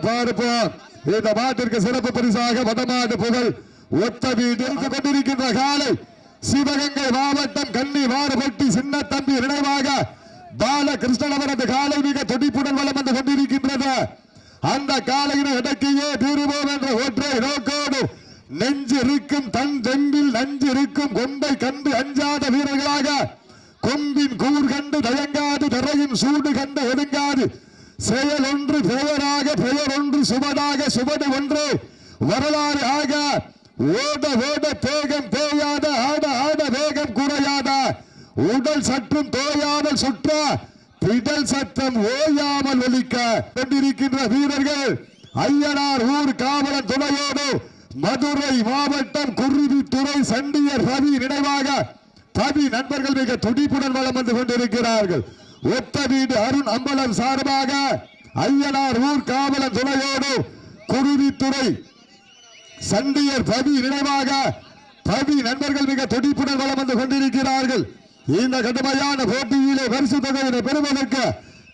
பார்ப்போம் இந்த மாட்டிற்கு சிறப்பு பரிசாக வடமாடு புகழ் ஒத்த வீடு கொண்டிருக்கின்ற காலை சிவகங்கை மாவட்டம் கன்னி வாரப்பட்டி சின்ன தம்பி நினைவாக பாலகிருஷ்ணன் அவரது காலை மிக துடிப்புடன் வளம் வந்து கொண்டிருக்கின்றது. அந்த காலையினை இடக்கையே தீருவோம் என்ற ஒற்றை நோக்கோடு நெஞ்சிருக்கும் தன் தெம்பில் நஞ்சிருக்கும் கொம்பை கண்டு அஞ்சாத வீரர்களாக கொம்பின் கூர் கண்டு தயங்காது தரையின் சூடு கண்டு ஒன்று வரலாறு ஆக ஓட ஓட தேகம் தேயாத ஆட ஆட வேகம் குறையாத உடல் சற்றும் தோயாமல் சுற்ற பிடல் சத்தம் ஓயாமல் ஒலிக்க கொண்டிருக்கின்ற வீரர்கள் ஐயனார் ஊர் காவலன் துணையோடு மதுரை மாவட்டம் குருவித்துறை சண்டியர் ரவி நினைவாக தவி நண்பர்கள் மிக துடிப்புடன் வளம் வந்து கொண்டிருக்கிறார்கள். ஒத்த வீடு அருண் அம்பலம் சார்பாக ஐயனார் ஊர் காவலன் துணையோடு குருவித்துறை சண்டியர் பவி நினைவாக பவி நண்பர்கள் மிக துடிப்புடன் வளம் வந்து கொண்டிருக்கிறார்கள். இந்த கடுமையான போட்டியிலே பரிசு தொகையினை பெறுவதற்கு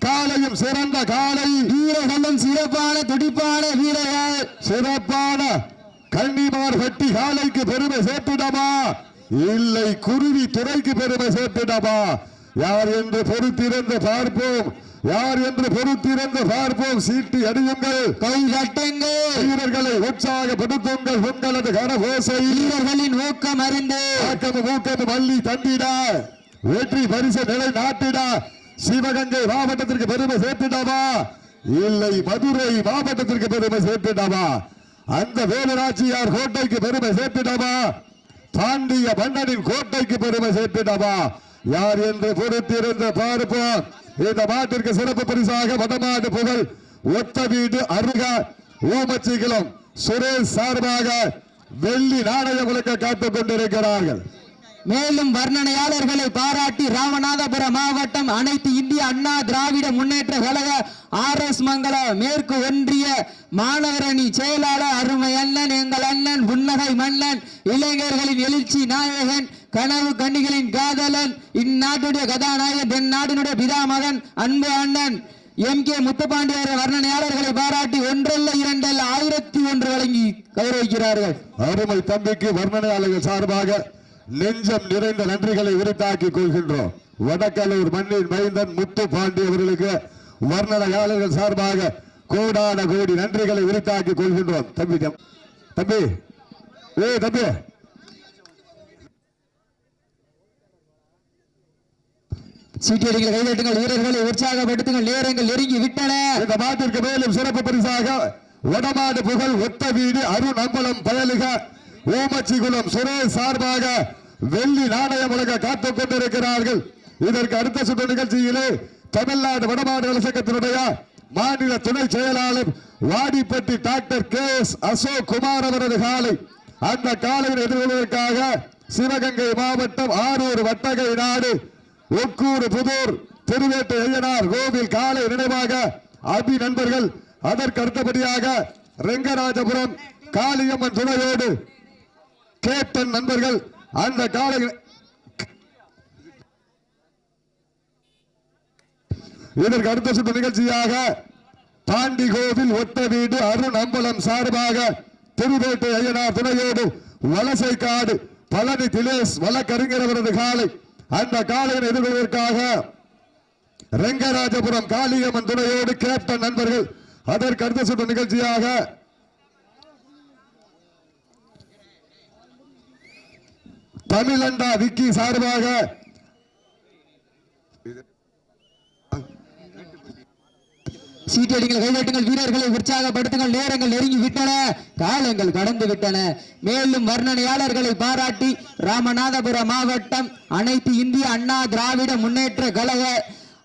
காலையும் சிறந்த காலை. வீரர்களும் சிறப்பான துடிப்பான வீரர்கள். சிறப்பான கன்னிமார் வெட்டி காலைக்கு பெருமை சேர்த்துடமா இல்லை குருவி துறைக்கு பெருமை சேர்த்துடமா யார் என்று பொறுத்திருந்து பார்ப்போம். யார் என்று பொறுத்திருந்து பார்ப்போம். சீட்டி அடியுங்கள் கை கட்டுங்கள் வீரர்களை உற்சாகப்படுத்துங்கள். உங்களது கரகோசை. வீரர்களின் ஊக்கம் அறிந்து. ஆக்கம் ஊக்கம் மல்லி தந்திட. வெற்றி பரிசு நிலை நாட்டிட. சிவகங்கை மாவட்டத்திற்கு பெருமை சேர்த்துடாமா இல்லை மதுரை மாவட்டத்திற்கு பெருமை சேர்த்துடாமா அந்த வேலுராட்சியார் கோட்டைக்கு பெருமை சேர்த்துடாமா பாண்டிய மன்னனின் கோட்டைக்கு பெருமை சேர்த்துடாமா யார் என்று பொறுத்திருந்து பார்ப்போம் இந்த மாட்டிற்கு சிறப்பு பரிசாக வடமாடு புகழ் ஒத்த வீடு அருக ஊமச்சிகளும் சுரேஷ் சார்பாக வெள்ளி நாணயம் உங்களுக்கு காத்துக் கொண்டிருக்கிறார்கள். மேலும் வர்ணனையாளர்களை பாராட்டி ராமநாதபுரம் மாவட்டம் அனைத்து இந்திய அண்ணா திராவிட முன்னேற்ற கழக ஆர் எஸ் மங்கல மேற்கு ஒன்றிய மாநகரணி செயலாளர் அருமை அண்ணன் எங்கள் அண்ணன் புன்னகை மன்னன் இளைஞர்களின் எழுச்சி நாயகன் கனவு கண்ணிகளின் காதலன் இந்நாட்டுடைய கதாநாயகன் தென் நாட்டினுடைய பிதாமகன் அன்பு அண்ணன் எம் கே முத்துப்பாண்டியர் வர்ணனையாளர்களை பாராட்டி ஒன்றல்ல இரண்டல்ல ஆயிரத்தி ஒன்று வழங்கி கௌரவிக்கிறார்கள். அருமை தம்பிக்கு வர்ணனையாளர்கள் சார்பாக நெஞ்சம் நிறைந்த நன்றிகளை உரித்தாக்கிக் கொள்கின்றோம். வடக்கலூர் மண்ணின் மைந்தன் முத்து பாண்டி அவர்களுக்கு வர்ணனையாளர்கள் சார்பாக கோடான கோடி நன்றிகளை உரித்தாக்கிக் கொள்கின்றோம். தம்பி தம்- தம்பி. ஏ தம்பி. சீட்டியடிகள் கைதட்டுங்கள் வீரர்களை உற்சாகப்படுத்துங்கள் நேரங்கள் நெருங்கி விட்டன. இந்த மாட்டிற்கு மேலும் சிறப்பு பரிசாக வடமாடு புகழ் ஒத்த வீடு அருண் அம்பலம் பயலுக ஊமச்சிகுளம் சுரேஷ் சார்பாக வெள்ளி நாணயம் உலக காத்துக் கொண்டிருக்கிறார்கள். இதற்கு அடுத்த சுற்று நிகழ்ச்சியிலே தமிழ்நாடு வடமாநில சங்கத்தினுடைய மாநில துணை செயலாளர் Vadipatti doctor K S Ashok Kumar அவரது காலை. அந்த காலையில் எதிர்கொள்வதற்காக சிவகங்கை மாவட்டம் ஆரூர் வட்டகை நாடு ஒக்கூர் புதூர் திருவேட்டை ஐயனார் கோவில் காலை நினைவாக அபி நண்பர்கள் அதற்கு அடுத்தபடியாக ரெங்கராஜபுரம் காளியம்மன் துணையோடு கேப்டன் நண்பர்கள் அந்த காலை இதற்கு அடுத்த சுற்று நிகழ்ச்சியாக பாண்டி கோவில் ஒட்ட வீடு அருண் அம்பலம் சார்பாக திருவேட்டை ஐயனார் துணையோடு வலசை காடு பழனி திலேஷ் வழக்கறிஞர் அவரது காலை. அந்த காலையில் எதிர்கொள்வதற்காக ரெங்கராஜபுரம் காளியம்மன் துணையோடு கேப்டன் நண்பர்கள். அதற்கு அடுத்த சுற்று நிகழ்ச்சியாக தமிழண்டா விக்கி சார்பாக. சீட்டடிகள் கைதட்டுங்கள் வீரர்களை உற்சாகப்படுத்துங்கள். நேரங்கள் நெருங்கி விட்டன. காலங்கள் கடந்து விட்டன. மேலும் வர்ணனையாளர்களை பாராட்டி ராமநாதபுரம் மாவட்டம் அனைத்து இந்திய அண்ணா திராவிட முன்னேற்ற கழக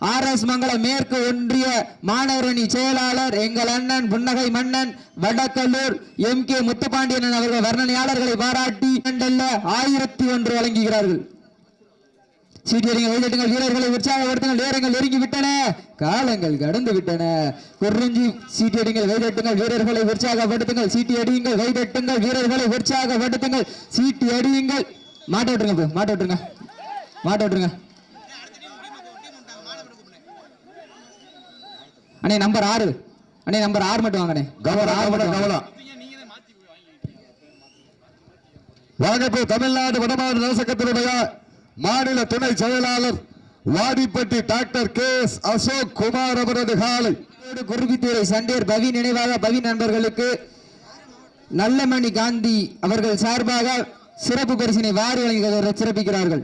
ஆர் எஸ் மங்கலம் மேற்கு ஒன்றிய மாணவரணி செயலாளர் எங்கள் அண்ணன் புன்னகை மன்னன் வடக்கல்லூர் எம் கே முத்துப்பாண்டியன் அவர்கள் வர்ணனையாளர்களை பாராட்டி ஆயிரத்தி ஒன்று வழங்குகிறார்கள். சீட்டியடிங்கள் கைதட்டுங்கள் வீரர்களை உற்சாகப்படுத்துங்கள் நேரங்கள் நெருங்கி விட்டன காலங்கள் கடந்து விட்டன குறிஞ்சி சீட்டியடிங்கள் கைதட்டுங்கள் வீரர்களை உற்சாகப்படுத்துங்கள் சீட்டி அடியுங்கள் வீரர்களை உற்சாகப்படுத்துங்கள் சீட்டி அடியுங்கள் மாட்ட விட்டுருங்க மாட்ட விட்டுருங்க மாட்ட விட்டுருங்க. அண்ணே நம்பர் ஆறு. அண்ணே நம்பர் ஆறு மட்டும் வாங்கண்ணே. கவனம் கவனம் கவனம் வாகப்பு தமிழ்நாடு வடமாநில நலசங்கத்தினுடைய மாநில துணை செயலாளர் Vadipatti doctor K S Ashok Kumar அவரது காலை. குருவித்துறை சண்டேர் பவி நினைவாக பவி நண்பர்களுக்கு நல்லமணி காந்தி அவர்கள் சார்பாக சிறப்பு பரிசினை வாரி வழங்கி சிறப்பிக்கிறார்கள்.